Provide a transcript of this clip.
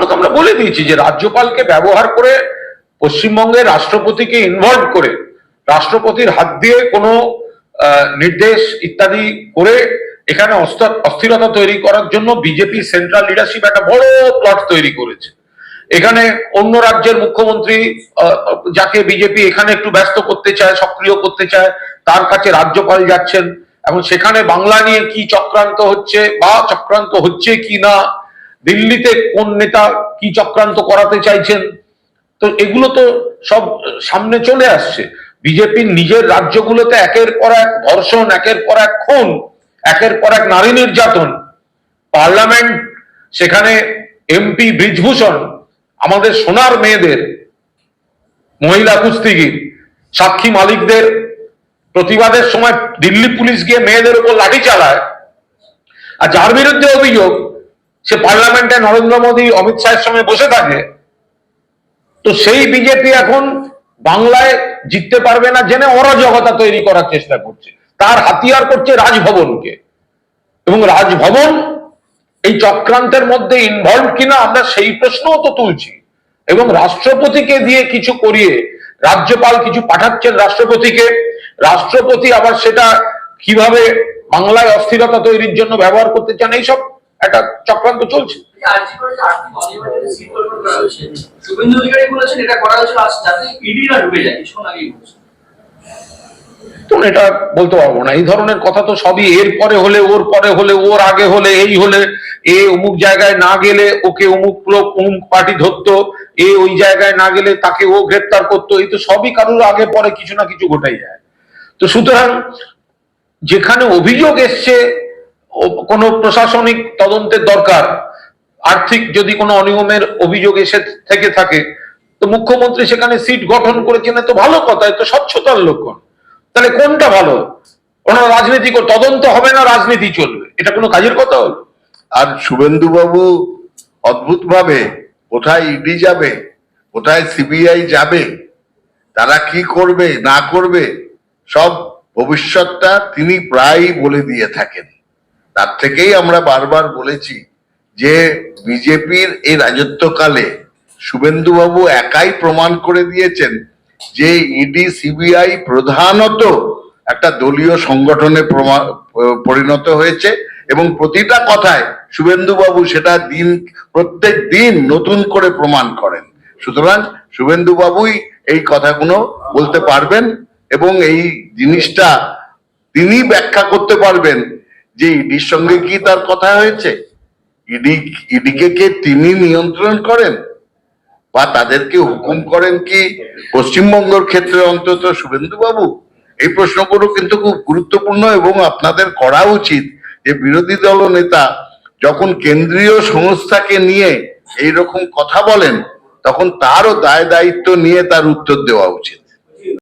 আমরা তো আমরা বলে দিয়েছি যে রাজ্যপালকে ব্যবহার করে পশ্চিমবঙ্গের রাষ্ট্রপতিকে ইনভলভ করে রাষ্ট্রপতির হাত দিয়ে কোনো নির্দেশ ইত্যাদি করে এখানে অস্থ- অস্থিরতা তৈরি করার জন্য বিজেপি সেন্ট্রাল লিডারশিপ একটা বড় প্লট তৈরি করেছে। এখানে অন্য রাজ্যের মুখ্যমন্ত্রী যাকে বিজেপি এখানে একটু ব্যস্ত করতে চায়, সক্রিয় করতে চায়, তার কাছে রাজ্যপাল যাচ্ছেন। এবং সেখানে বাংলা নিয়ে কি চক্রান্ত হচ্ছে বা চক্রান্ত হচ্ছে কি না দিল্লিতে কোন নেতা কি চক্রান্ত করাতে চাইছেন? তো এগুলো তো সব সামনে চলে আসছে। বিজেপির নিজের রাজ্যগুলোতে একের পর এক ধর্ষণ, একের পর এক খুন, একের পর এক নারী নির্যাতন। পার্লামেন্ট, সেখানে এমপি ব্রিজভূষণ, আমাদের সোনার মেয়েদের, মহিলা কুস্তিগির, সাক্ষী মালিকদের প্রতিবাদের সময় দিল্লি পুলিশ গিয়ে মেয়েদের উপর লাঠি চালায়। আর যার বিরুদ্ধে অভিযোগ সে পার্লামেন্টে নরেন্দ্র মোদী অমিত শাহের সঙ্গে বসে থাকে, তো সেই বিজেপি এখন বাংলায় জিততে পারবে না জেনে অরাজকতা তৈরি করার চেষ্টা করছে। তার হাতিয়ার করছে রাজভবনকে। এবং রাজভবন এই চক্রান্তের মধ্যে ইনভলভ কিনা আমরা সেই প্রশ্নও তো তুলছি। এবং রাষ্ট্রপতিকে দিয়ে কিছু করিয়ে রাজ্যপাল কিছু পাঠাচ্ছেন রাষ্ট্রপতিকে। রাষ্ট্রপতি আবার সেটা কীভাবে বাংলায় অস্থিরতা তৈরির জন্য ব্যবহার করতে চান, এইসব একটা চক্রান্ত চলছে। এটা বলতে পারব না। এই ধরনের কথা তো সবই এর পরে হলে ওর পরে হলে ওর আগে হলে এই হলে এ অমুক জায়গায় না গেলে ওকে অমুক লোক অমুক পার্টি ধরতো এ ওই জায়গায় না গেলে তাকে ও গ্রেপ্তার করতো এই তো সবই কারোর আগে পরে কিছু না কিছু ঘটাই যায়। তো সুতরাং যেখানে অভিযোগ এসছে কোনো প্রশাসনিক তদন্তের দরকার, আর্থিক যদি কোনো অনিয়মের অভিযোগ এসে থেকে থাকে, তো মুখ্যমন্ত্রী সেখানে সিট গঠন করেছেন তো ভালো কথা তো স্বচ্ছতার লক্ষণ। তাহলে কোনটা ভালো? ওনার রাজনীতি তদন্ত হবে না, রাজনীতি চলবে। এটা কোনো কাজের কথা হলো? আর শুভেন্দু বাবু অদ্ভুত ভাবে কোথায় ইডি যাবে, কোথায় সিবিআই যাবে, তারা কি করবে, না করবে, সব ভবিষ্যৎটা তিনি প্রায়ই বলে দিয়ে থাকেন। তার থেকেই আমরা বারবার বলেছি যে বিজেপির এই রাজত্বকালে শুভেন্দুবাবু একাই প্রমাণ করে দিয়েছেন যে ইডি, সিবিআই প্রধানত একটা দলীয় সংগঠনে পরিণত হয়েছে এবং প্রতিটা কথায় শুভেন্দুবাবু সেটা দিন, প্রত্যেক দিন নতুন করে প্রমাণ করেন। সুতরাং শুভেন্দুবাবুই এই কথাগুলো বলতে পারবেন এবং এই জিনিসটা তিনি ব্যাখ্যা করতে পারবেন যে ইডির সঙ্গে কি তার কথা হয়েছে? ইডি, ইডিকে কে তিনি নিয়ন্ত্রণ করেন? বা তাদেরকে হুকুম করেন কি? পশ্চিমবঙ্গের ক্ষেত্রে অন্তত শুভেন্দু বাবু এই প্রশ্নগুলো কিন্তু খুব গুরুত্বপূর্ণ এবং আপনাদের করা উচিত যে বিরোধী দল নেতা যখন কেন্দ্রীয় সংস্থাকে নিয়ে এই রকম কথা বলেন, তখন তারও দায় দায়িত্ব নিয়ে তার উত্তর দেওয়া উচিত।